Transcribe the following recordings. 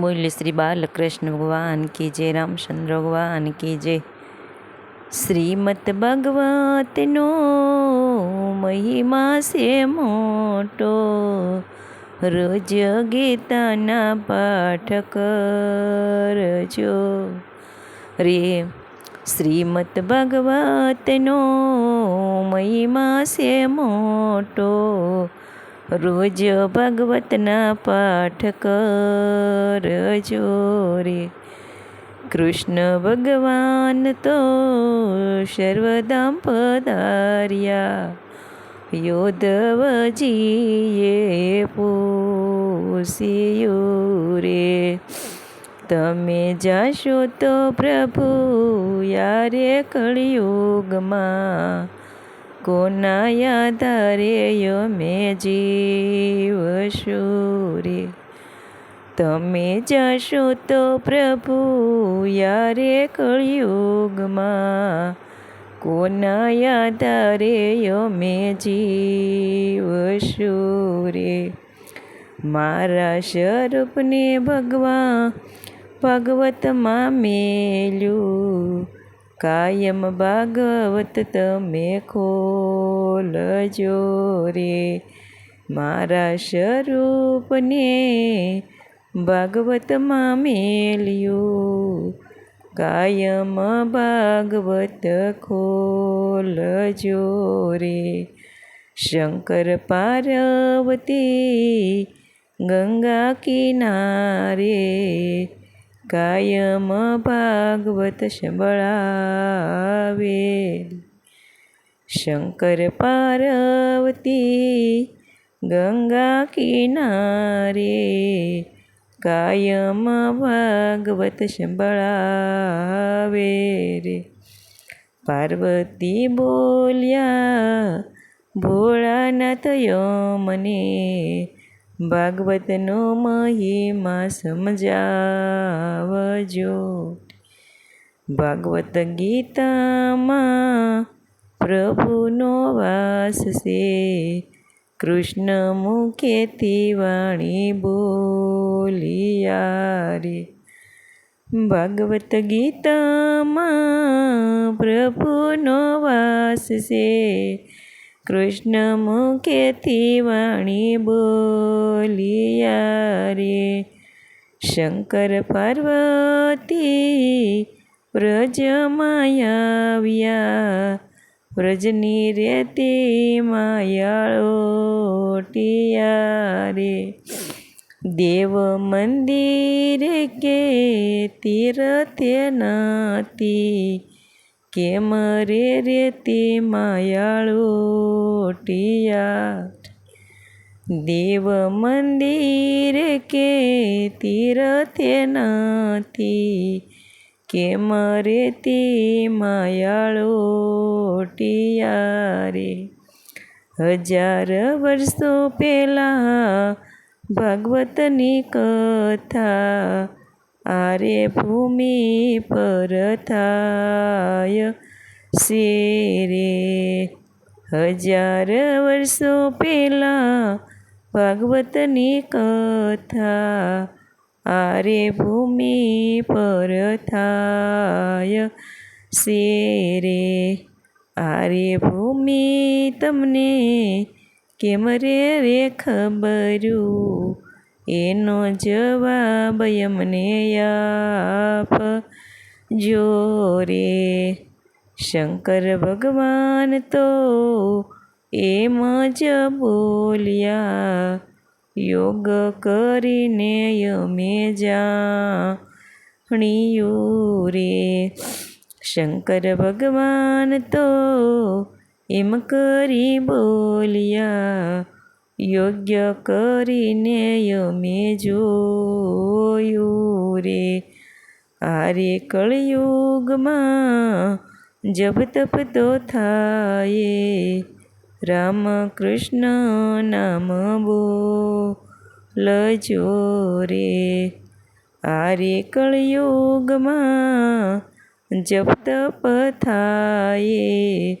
બોલે શ્રી બાલકૃષ્ણ ભગવાન કી જય, રામચંદ્ર ભગવાન કી જય. શ્રીમદ ભગવતનો મહિમા છે મોટો. રોજ ગીતાના પાઠ કરજો. રે, શ્રીમદ ભગવતનો મહિમા છે મોટો. રોજ ભગવતના પાઠ કરજો રે. કૃષ્ણ ભગવાન તો સર્વદામ પધાર્યા. યોધવજીએ પૂછ્યું રે, તમે જાશો તો પ્રભુ યારે કળિયુગમાં કોના આધારે અમે જીવશું રે તમે જશો તો પ્રભુ યારે કળિયુગમાં. કોના આધારે અમે જીવશું રે મારા સ્વરૂપને ભગવા ભગવતમાં મેલ્યું. કાયમ ભાગવત તમે ખોલજો રે. મારા સ્વરૂપને ભાગવતમાં મેલ્યું. કાયમ ભાગવત ખોલજો રે. શંકર પાર્વતી ગંગા કિનારે કાયમ ભાગવત સંભળાવે શંકર પાર્વતી ગંગા કિનારે કાયમ ભાગવત સંભળાવે રે પાર્વતી બોલ્યા ભોળાનાથ મને ભાગવતનો મહિમા સમજાવજો. ભાગવત ગીતામાં પ્રભુનો વાસ છે. કૃષ્ણ મુખેથી વાણી બોલિયા રે ભાગવત ગીતામાં પ્રભુનો વાસ છે. કૃષ્ણ મુખેથી વાણી બોલિયા રે. શંકર પાર્વતી વ્રજ આવ્યા વ્રજની રેતી માયાળોટિયા રે. દેવ મંદિરે કે તીરથે નથી કેમ રે માયાળો ટિયાર દેવ મંદિરે કે તીરથે કેમ તે માયાળોટિયા રે? હજાર વર્ષો પહેલાં ભાગવતની કથા આરે ભૂમિ પર થાય શેરે હજાર વર્ષો પહેલાં ભાગવતની કથા, આરે ભૂમિ પર થાય શેરે, આરે ભૂમિ તમને કેમ રે રે ખબરું? એનો જવાબ અમને આપ. જો રે શંકર ભગવાન તો એમ જ બોલ્યા, યોગ કરીને અમે જાણ્યું રે. શંકર ભગવાન તો એમ કરી બોલ્યા યોગ્ય કરીને અમે જોયું રે. આરે કળયુગમાં જબ તપ તો થાય. રામ કૃષ્ણ નામ બોલજો રે. આરે કળયુગમાં જપ તપ થાય.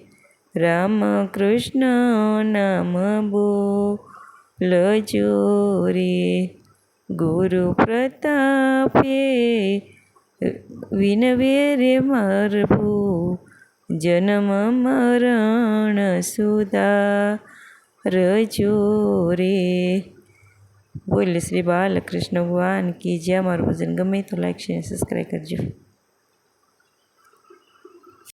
રામ કૃષ્ણ નામ બોલજો રે ગુરુ પ્રતાપે વિનવે રે મારભું જન્મ મરણ સુધા રજો રે બોલ શ્રી બાલકૃષ્ણ ભગવાન કી જે અમારું ભજન ગમે તો લાઈક શેર સબસ્ક્રાઈબ કરજો.